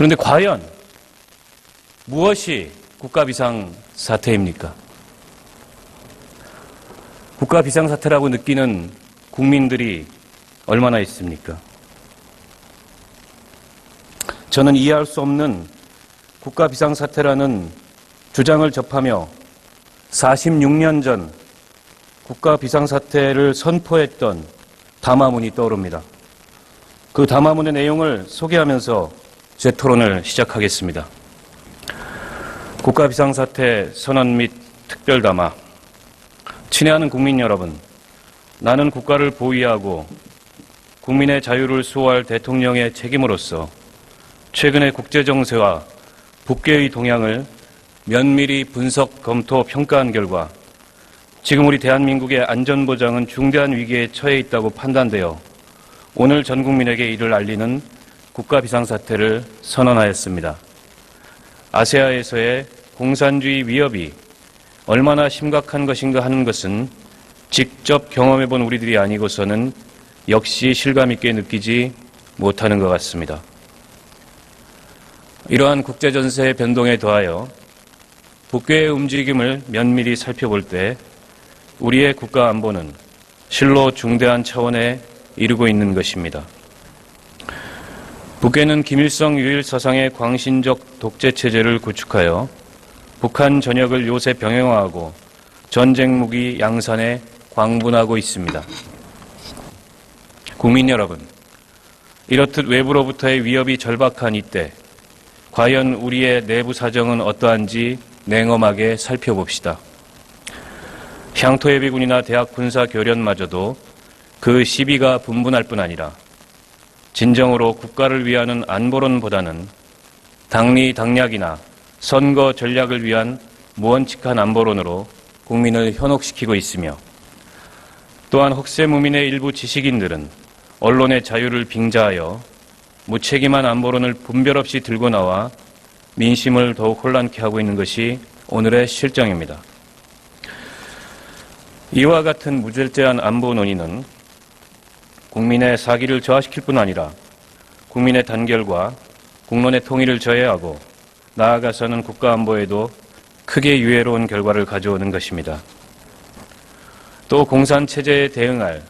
그런데 과연 무엇이 국가 비상 사태입니까? 국가 비상 사태라고 느끼는 국민들이 얼마나 있습니까? 저는 이해할 수 없는 국가 비상 사태라는 주장을 접하며 46년 전 국가 비상 사태를 선포했던 담화문이 떠오릅니다. 그 담화문의 내용을 소개하면서 제 토론을 시작하겠습니다. 국가 비상 사태 선언 및 특별 담화 친애하는 국민 여러분, 나는 국가를 보위하고 국민의 자유를 수호할 대통령의 책임으로서 최근의 국제 정세와 북괴의 동향을 면밀히 분석, 검토, 평가한 결과 지금 우리 대한민국의 안전보장은 중대한 위기에 처해 있다고 판단되어 오늘 전 국민에게 이를 알리는 국가 비상사태를 선언하였습니다. 아세아에서의 공산주의 위협이 얼마나 심각한 것인가 하는 것은 직접 경험해 본 우리들이 아니고서는 역시 실감 있게 느끼지 못하는 것 같습니다. 이러한 국제 전세의 변동에 더하여 북괴의 움직임을 면밀히 살펴볼 때 우리의 국가 안보는 실로 중대한 차원에 이르고 있는 것입니다. 북괴는 김일성 유일 서상의 광신적 독재 체제를 구축하여 북한 전역을 요새 병행화하고 전쟁 무기 양산에 광분하고 있습니다. 국민 여러분, 이렇듯 외부로부터의 위협이 절박한 이때 과연 우리의 내부 사정은 어떠한지 냉엄하게 살펴봅시다. 향토예비군이나 대학 군사 교련마저도 그 시비가 분분할 뿐 아니라 진정으로 국가를 위하는 안보론보다는 당리 당략이나 선거 전략을 위한 무원칙한 안보론으로 국민을 현혹시키고 있으며 또한 혹세 무민의 일부 지식인들은 언론의 자유를 빙자하여 무책임한 안보론을 분별 없이 들고 나와 민심을 더욱 혼란케 하고 있는 것이 오늘의 실정입니다. 이와 같은 무절제한 안보 논의는 국민의 사기를 저하시킬 뿐 아니라 국민의 단결과 국론의 통일을 저해하고 나아가서는 국가 안보에도 크게 유해로운 결과를 가져오는 것입니다. 또 공산 체제에 대응할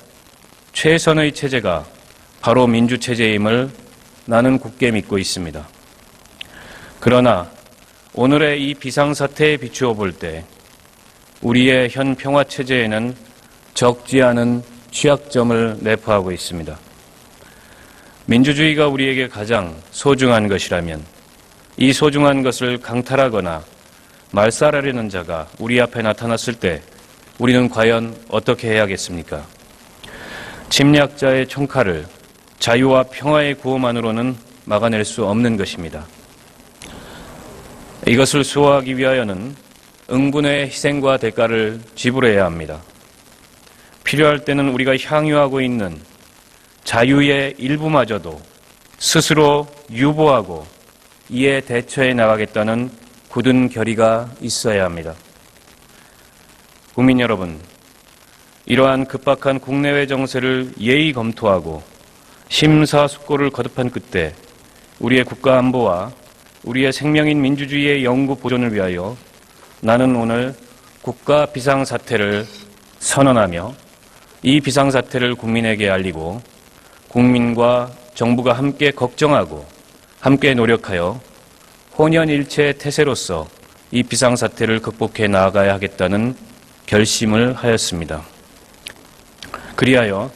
최선의 체제가 바로 민주 체제임을 나는 굳게 믿고 있습니다. 그러나 오늘의 이 비상사태에 비추어 볼 때 우리의 현 평화 체제에는 적지 않은 취약점을 내포하고 있습니다. 민주주의가 우리에게 가장 소중한 것이라면 이 소중한 것을 강탈하거나 말살하려는 자가 우리 앞에 나타났을 때 우리는 과연 어떻게 해야겠습니까? 침략자의 총칼을 자유와 평화의 구호만으로는 막아낼 수 없는 것입니다. 이것을 수호하기 위하여는 응분의 희생과 대가를 지불해야 합니다. 필요할 때는 우리가 향유하고 있는 자유의 일부마저도 스스로 유보하고 이에 대처해 나가겠다는 굳은 결의가 있어야 합니다. 국민 여러분, 이러한 급박한 국내외 정세를 예의 검토하고 심사숙고를 거듭한 끝에 우리의 국가 안보와 우리의 생명인 민주주의의 영구 보존을 위하여 나는 오늘 국가 비상사태를 선언하며 이 비상사태를 국민에게 알리고 국민과 정부가 함께 걱정하고 함께 노력하여 혼연일체 태세로서 이 비상사태를 극복해 나아가야 하겠다는 결심을 하였습니다. 그리하여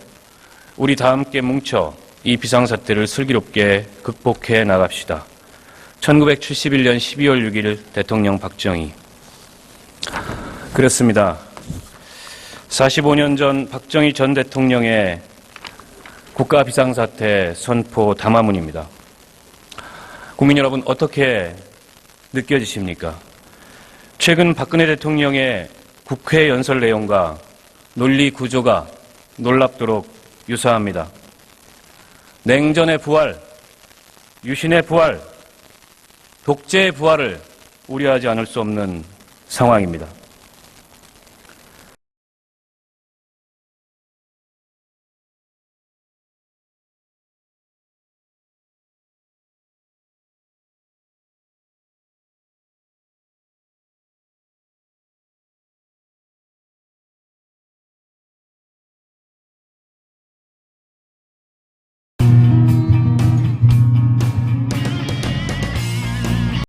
우리 다 함께 뭉쳐 이 비상사태를 슬기롭게 극복해 나갑시다. 1971년 12월 6일 대통령 박정희. 그렇습니다. 45년 전 박정희 전 대통령의 국가 비상사태 선포 담화문입니다. 국민 여러분 어떻게 느껴지십니까? 최근 박근혜 대통령의 국회 연설 내용과 논리 구조가 놀랍도록 유사합니다. 냉전의 부활, 유신의 부활, 독재의 부활을 우려하지 않을 수 없는 상황입니다.